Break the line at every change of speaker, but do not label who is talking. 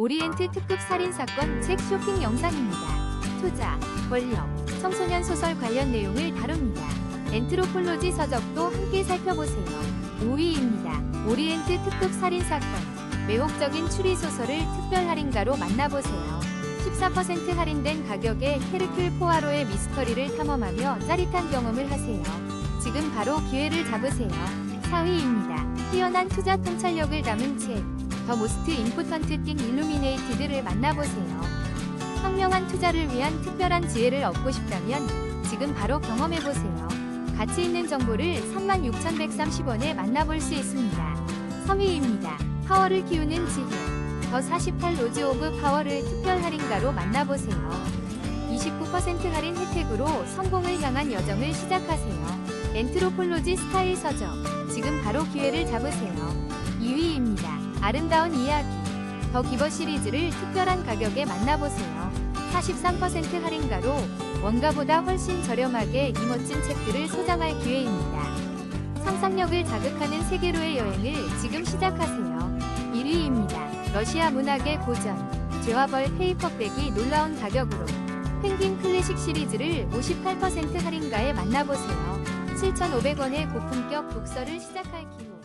오리엔트 특급 살인사건 책 쇼핑 영상입니다. 투자, 권력, 청소년 소설 관련 내용을 다룹니다. 엔트로폴로지 서적도 함께 살펴보세요. 5위입니다. 오리엔트 특급 살인사건. 매혹적인 추리소설을 특별 할인가로 만나보세요. 14% 할인된 가격에 헤르큘 포아로의 미스터리를 탐험하며 짜릿한 경험을 하세요. 지금 바로 기회를 잡으세요. 4위입니다. 뛰어난 투자 통찰력을 담은 책. 더 모스트 임포턴트 띵 일루미네이티드를 만나보세요. 현명한 투자를 위한 특별한 지혜를 얻고 싶다면 지금 바로 경험해보세요. 가치 있는 정보를 36,130원에 만나볼 수 있습니다. 3위입니다. 파워를 키우는 지혜. 더 48 로즈 오브 파워를 특별 할인가로 만나보세요. 29% 할인 혜택으로 성공을 향한 여정을 시작하세요. 엔트로폴로지 스타일 서적. 지금 바로 기회를 잡으세요. 2위입니다. 아름다운 이야기. 더 기버 시리즈를 특별한 가격에 만나보세요. 43% 할인가로 원가보다 훨씬 저렴하게 이 멋진 책들을 소장할 기회입니다. 상상력을 자극하는 세계로의 여행을 지금 시작하세요. 1위입니다. 러시아 문학의 고전. 죄와 벌 페이퍼백이 놀라운 가격으로 펭귄 클래식 시리즈를 58% 할인가에 만나보세요. 7,500원의 고품격 독서를 시작할 기회.